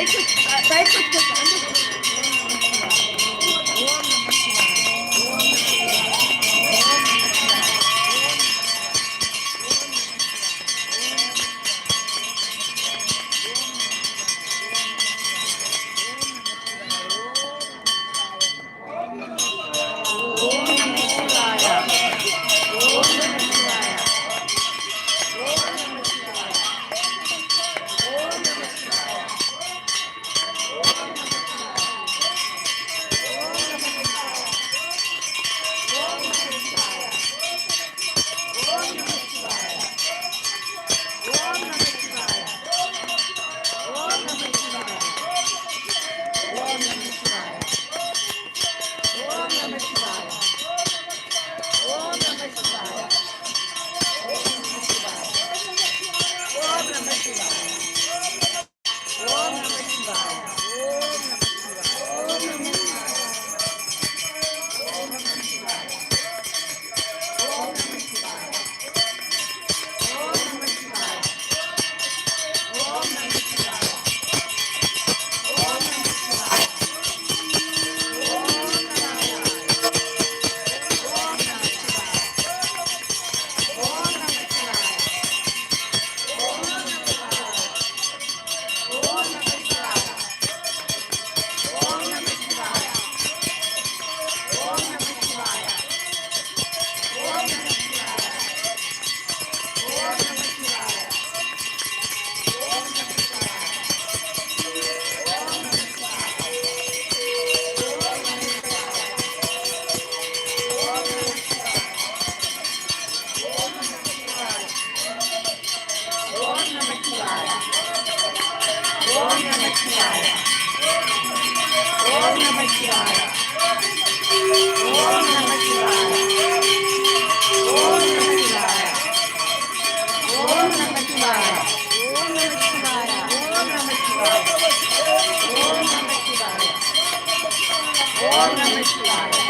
白色的白色的 Oynamışlar.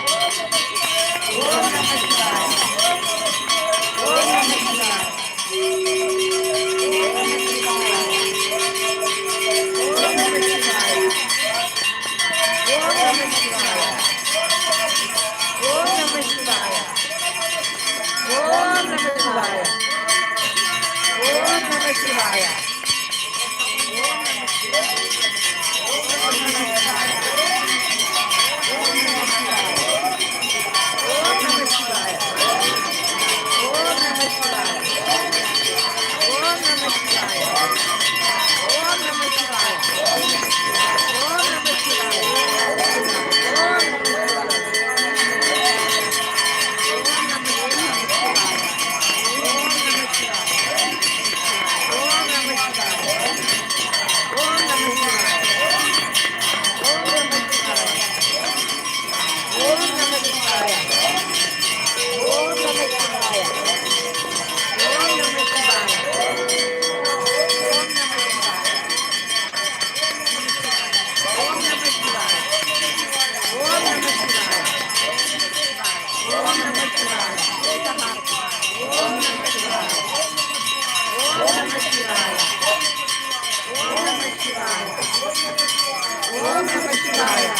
Fire.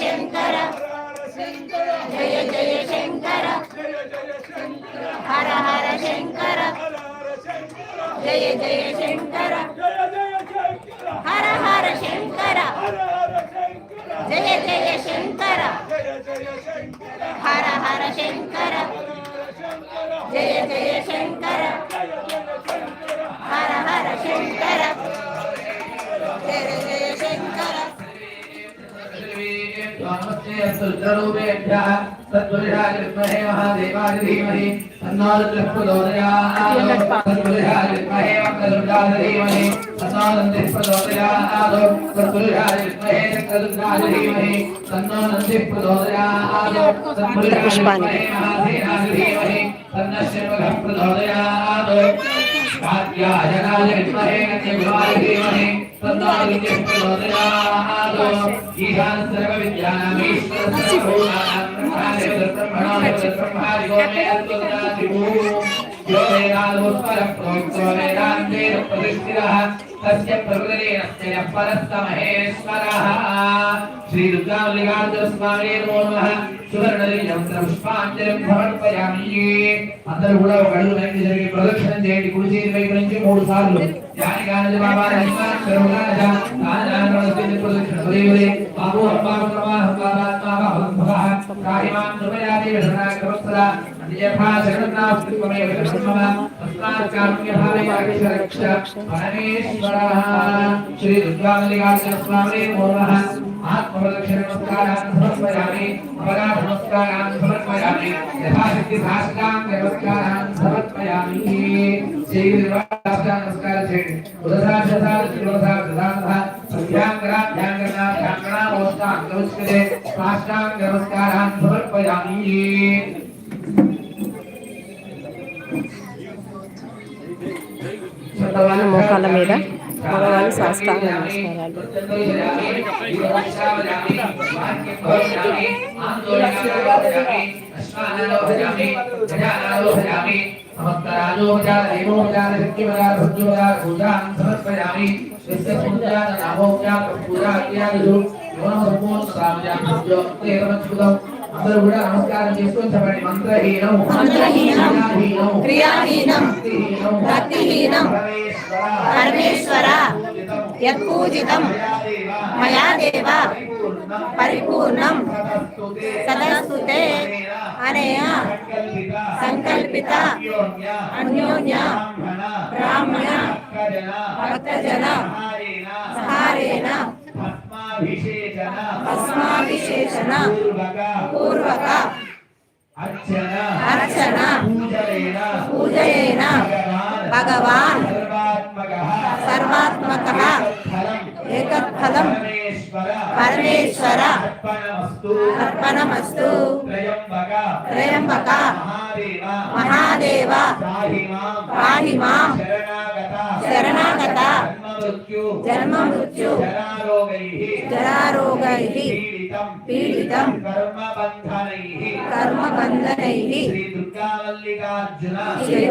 Shankara Yeah. सुन्दरूपेभ्यः तद्वरिषाय विद्महे महादेवाय धीमहि तन्नारुद्रः प्रचोदयात् तद्वरिषाय विद्महे वक्रतुण्डाय धीमहि तन्नानन्दिः प्रचोदयात् तद्वरिषाय विद्महे वक्रतुण्डाय धीमहि तन्नानन्दिः प्रचोदयात् तद्वरिषाय विद्महे महादेवाय धीमहि तन्नश्चिवः प्रचोदयात् भाग्याजनाय विद्महे कन्यकुमार धीमहि तन्नादित्यः प्रचोदयात् ईशानस्य सर्वविद्यानामीश्वर तस्य प्रकृतेन परस्तमहेश्वरः श्रीदुर्गालिकार्जुनस्वामी नमो नमः ప్రదక్షిణం చేయండి కుడి వైపు నుంచి మూడు సార్లు ప్రదక్షిణ శ్రీ దుర్గామల్లికార్జున స్వామి పూర్ణ ఆత్మవదక్షిణ నమస్కారాన్ని సమర్పయామి అపరాధ నమస్కారాన్ని సమర్పయామి యథాశక్తి భాషకాం నమస్కారాన్ని సమర్పయామి చేయి నమస్కారం చేయండి. ఉదసాక్షసాలు శివసాధాన ध्यान करा ध्यान करना ध्यान करा नमस्कार नमस्ते साष्टांग नमस्कार समर्पयामि భగవాన్ మోకాళ్ళ మీద భగవాన్ సాష్టాంగ నమస్కారాలు స్నానాలో భజామి గజానాలో భజామి సమస్తరాజో భజాల దేవో భజాల శక్తి భజాల సత్యో భజాల పూజాన్ సమర్పయామి విశ్వ పూజాన నామో భజాల పూజ అత్యాదులు యోన సంపూర్ణ సామజాన సత్యో ఏకమచ్యుతం అందరూ కూడా నమస్కారం చేసుకొని చెప్పండి. మంత్రహీనం। మంత్రహీనం। క్రియాహీనం। భక్తిహీనం। పరమేశ్వర। యత్పూజితం మయా దేవ పరిపూర్ణం సదస్తుతే అనయ సంకల్పిత అన్యోన్య బ్రాహ్మణ భక్తజన సహారేణ భస్మాభిషేచన పూర్వక అర్చన పూజయేన భగవాన్ సర్వాత్మకః ఫలం ఏకత్ఫలం పరమేశ్వర అర్పణమస్తు త్రయంబక మహాదేవ మహాదేవ పాహి మాం పాహి మాం శరణాగత జన్మ మృత్యు జరారోగైః పీడితం కర్మబంధనైః కర్మబంధనైః శ్రీ దుర్గామల్లికార్జున శ్రీ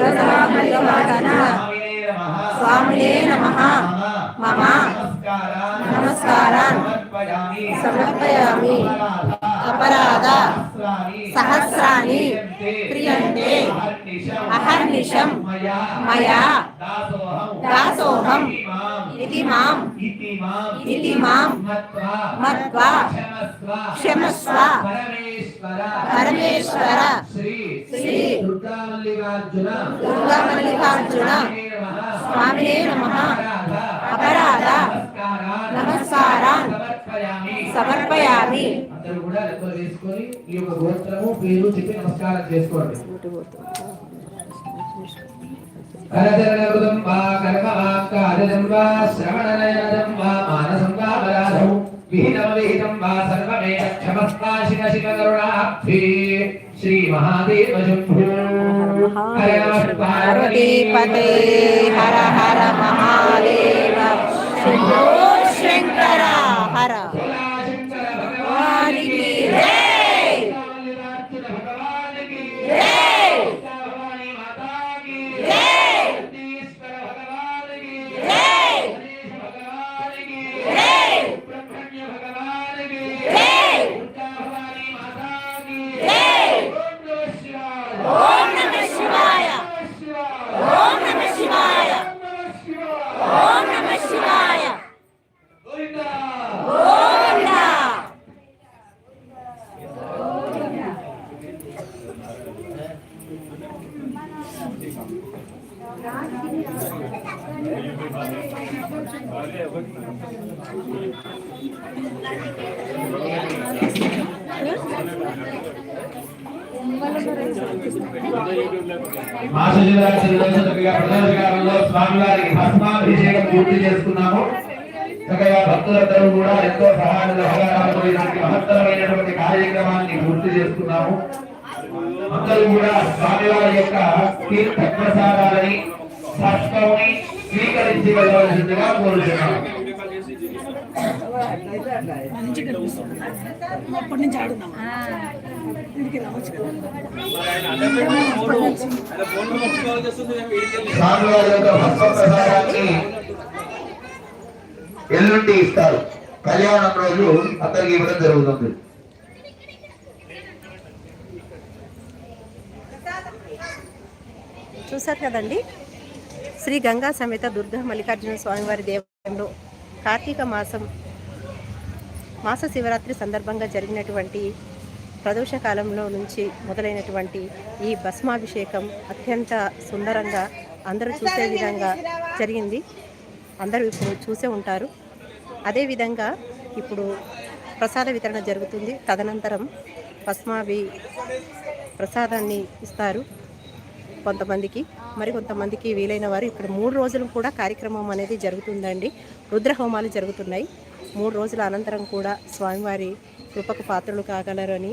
స్వామినే నమః. మమ. నమస్కారాన్. సమర్పయామి. అపరాధ. సహస్రాణి క్రియంతే అహర్నిశం. మయా. దాసోహం. ఇతి మాం. ఇతి మాం. మత్వా. క్షమస్వ. పరమేశ్వర. శ్రీ. శ్రీ. దుర్గామల్లికార్జున. దుర్గామల్లికార్జున. స్వామినే నమః అపరాధ నమస్కారాన్ సమర్పయామి అందరూ కూడా లెక్కలు వేసుకొని ఈ యొక్క గోత్రము పేరు చెప్పి నమస్కారం చేసుకోండి. కరచరణకృతం వా కర్మవాక్కాజం వా శ్రవణనయనం వా మానసం వా పరాధౌ విహితం విహితం వా సర్వమే క్షమస్వాశిన శివ కరుణాభి శ్రీ మహాదేవ శంభో హర నమః పార్వతీపతే హర హర మహాదేవ శంభో శంకర హర శంకర భగవానికి జై. జై. జై. జై. జై. జై. ఓం నమ శివాయ ఓం నమ శివాయ ఓం నమ శివాయ గోవిందా మాస స్వామివారికి భస్మాభిషేకం పూర్తి చేసుకున్నాము. చక్కగా భక్తులందరూ కూడా ఎంతో సహాయ సహకారాలతో ఇలాంటి మహత్తరమైనటువంటి కార్యక్రమాన్ని పూర్తి చేసుకున్నాము. అందరూ కూడా స్వామివారి యొక్క తీర్థ ప్రసాదాలని పుష్పముని స్వీకరించి వెళ్ళవలసిందిగా కోరుతున్నాము స్వామివారి యొక్క భస్మ ప్రసాదాన్ని ఎల్లుండి ఇస్తారు. కళ్యాణం రోజు అందరికి ఇవ్వడం జరుగుతుంది. చూశారు కదండి? శ్రీ గంగా సమేత దుర్గా మల్లికార్జున స్వామివారి దేవాలయంలో కార్తీక మాసం మాస శివరాత్రి సందర్భంగా జరిగినటువంటి ప్రదోష కాలంలో నుంచి మొదలైనటువంటి ఈ భస్మాభిషేకం అత్యంత సుందరంగా అందరూ చూసే విధంగా జరిగింది. అందరూ ఇప్పుడు చూసే ఉంటారు. అదేవిధంగా ఇప్పుడు ప్రసాద వితరణ జరుగుతుంది. తదనంతరం భస్మాభి ప్రసాదాన్ని ఇస్తారు కొంతమందికి. మరి కొంతమందికి వీలైన వారు ఇక్కడ మూడు రోజులు కూడా కార్యక్రమం అనేది జరుగుతుందండి. రుద్రహోమాలు జరుగుతున్నాయి. మూడు రోజుల అనంతరం కూడా స్వామివారి కృపకు పాత్రలు కాగలరని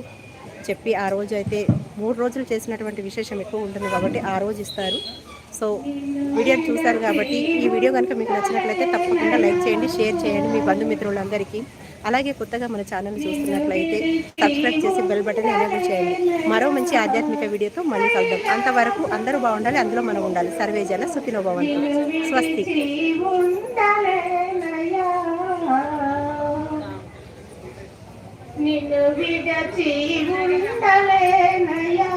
చెప్పి ఆ రోజు అయితే మూడు రోజులు చేసినటువంటి విశేషం ఎక్కువ ఉంటుంది కాబట్టి ఆ రోజు ఇస్తారు. సో వీడియో చూశారు కాబట్టి ఈ వీడియో కనుక మీకు నచ్చినట్లయితే తప్పకుండా లైక్ చేయండి షేర్ చేయండి మీ బంధుమిత్రులందరికీ. అలాగే కొత్తగా మన ఛానల్ చూస్తున్నట్లయితే సబ్స్క్రైబ్ చేసి బెల్ బటన్ ఎనేబుల్ చేయండి. మరో మంచి ఆధ్యాత్మిక వీడియోతో మళ్ళీ కలుద్దాం. అంతవరకు అందరూ బాగుండాలి అందులో మనం ఉండాలి. సర్వే జన సుఖినో భవంతు. స్వస్తి. నిన్ను విడచి ఉండలేనయ్యా.